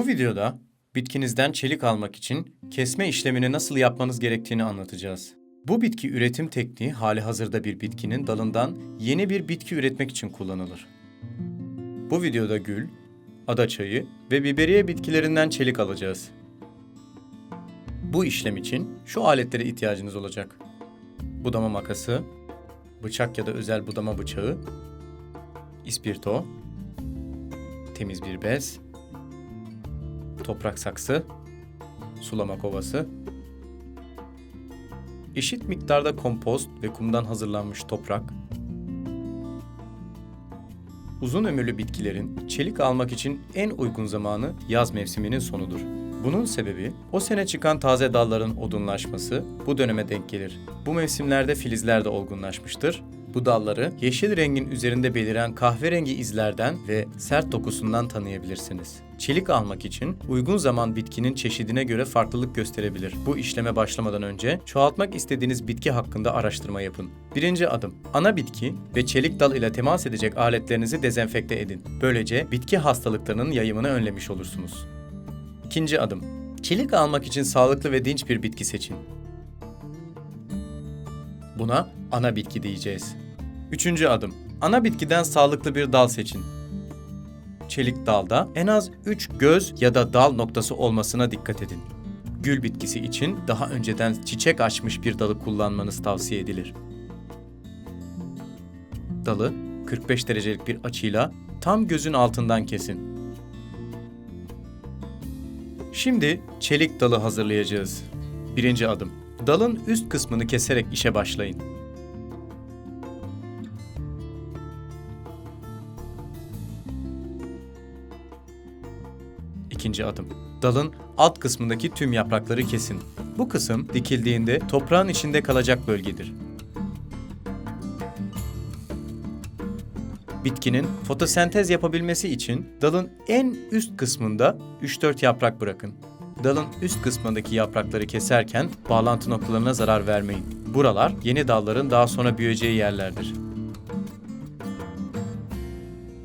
Bu videoda bitkinizden çelik almak için kesme işlemini nasıl yapmanız gerektiğini anlatacağız. Bu bitki üretim tekniği hali hazırda bir bitkinin dalından yeni bir bitki üretmek için kullanılır. Bu videoda gül, adaçayı ve biberiye bitkilerinden çelik alacağız. Bu işlem için şu aletlere ihtiyacınız olacak. Budama makası, bıçak ya da özel budama bıçağı, ispirto, temiz bir bez, toprak saksı, sulama kovası, eşit miktarda kompost ve kumdan hazırlanmış toprak, uzun ömürlü bitkilerin çelik almak için en uygun zamanı yaz mevsiminin sonudur. Bunun sebebi o sene çıkan taze dalların odunlaşması bu döneme denk gelir. Bu mevsimlerde filizler de olgunlaşmıştır. Bu dalları yeşil rengin üzerinde beliren kahverengi izlerden ve sert dokusundan tanıyabilirsiniz. Çelik almak için uygun zaman bitkinin çeşidine göre farklılık gösterebilir. Bu işleme başlamadan önce çoğaltmak istediğiniz bitki hakkında araştırma yapın. Birinci adım. Ana bitki ve çelik dal ile temas edecek aletlerinizi dezenfekte edin. Böylece bitki hastalıklarının yayımını önlemiş olursunuz. İkinci adım. Çelik almak için sağlıklı ve dinç bir bitki seçin. Buna ana bitki diyeceğiz. Üçüncü adım. Ana bitkiden sağlıklı bir dal seçin. Çelik dalda en az 3 göz ya da dal noktası olmasına dikkat edin. Gül bitkisi için daha önceden çiçek açmış bir dalı kullanmanız tavsiye edilir. Dalı 45 derecelik bir açıyla tam gözün altından kesin. Şimdi çelik dalı hazırlayacağız. Birinci adım. Dalın üst kısmını keserek işe başlayın. İkinci adım. Dalın alt kısmındaki tüm yaprakları kesin. Bu kısım dikildiğinde toprağın içinde kalacak bölgedir. Bitkinin fotosentez yapabilmesi için dalın en üst kısmında 3-4 yaprak bırakın. Dalın üst kısmındaki yaprakları keserken bağlantı noktalarına zarar vermeyin. Buralar yeni dalların daha sonra büyüyeceği yerlerdir.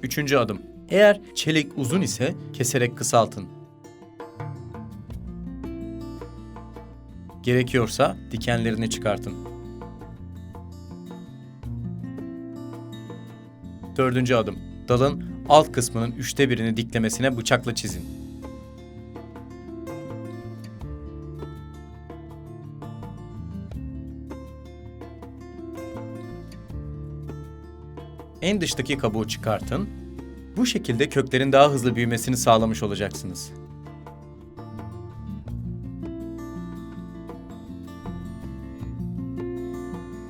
Üçüncü adım. Eğer çelik uzun ise keserek kısaltın. Gerekiyorsa dikenlerini çıkartın. Dördüncü adım. Dalın alt kısmının üçte birini diklemesine bıçakla çizin. En dıştaki kabuğu çıkartın. Bu şekilde köklerin daha hızlı büyümesini sağlamış olacaksınız.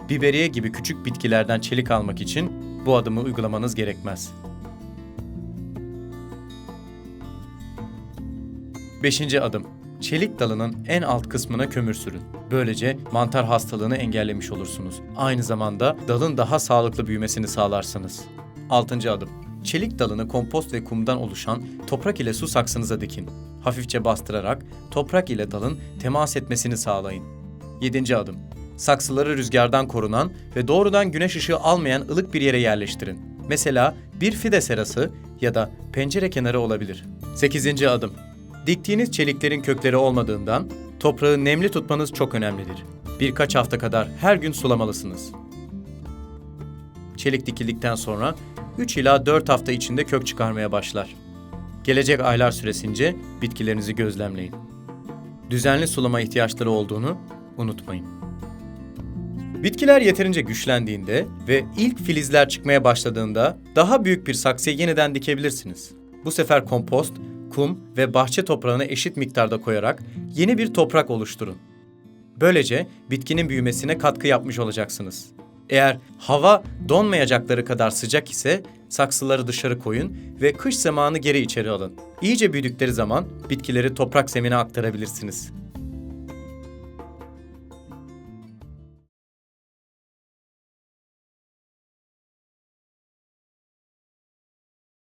Biberiye gibi küçük bitkilerden çelik almak için bu adımı uygulamanız gerekmez. Beşinci adım. Çelik dalının en alt kısmına kömür sürün. Böylece mantar hastalığını engellemiş olursunuz. Aynı zamanda dalın daha sağlıklı büyümesini sağlarsınız. Altıncı adım. Çelik dalını kompost ve kumdan oluşan toprak ile su saksınıza dikin. Hafifçe bastırarak toprak ile dalın temas etmesini sağlayın. Yedinci adım. Saksıları rüzgardan korunan ve doğrudan güneş ışığı almayan ılık bir yere yerleştirin. Mesela bir fide serası ya da pencere kenarı olabilir. 8. adım. Diktiğiniz çeliklerin kökleri olmadığından toprağı nemli tutmanız çok önemlidir. Birkaç hafta kadar her gün sulamalısınız. Çelik dikildikten sonra 3 ila 4 hafta içinde kök çıkarmaya başlar. Gelecek aylar süresince bitkilerinizi gözlemleyin. Düzenli sulama ihtiyaçları olduğunu unutmayın. Bitkiler yeterince güçlendiğinde ve ilk filizler çıkmaya başladığında daha büyük bir saksıya yeniden dikebilirsiniz. Bu sefer kompost, kum ve bahçe toprağını eşit miktarda koyarak yeni bir toprak oluşturun. Böylece bitkinin büyümesine katkı yapmış olacaksınız. Eğer hava donmayacakları kadar sıcak ise saksıları dışarı koyun ve kış zamanı geri içeri alın. İyice büyüdükleri zaman bitkileri toprak zemine aktarabilirsiniz.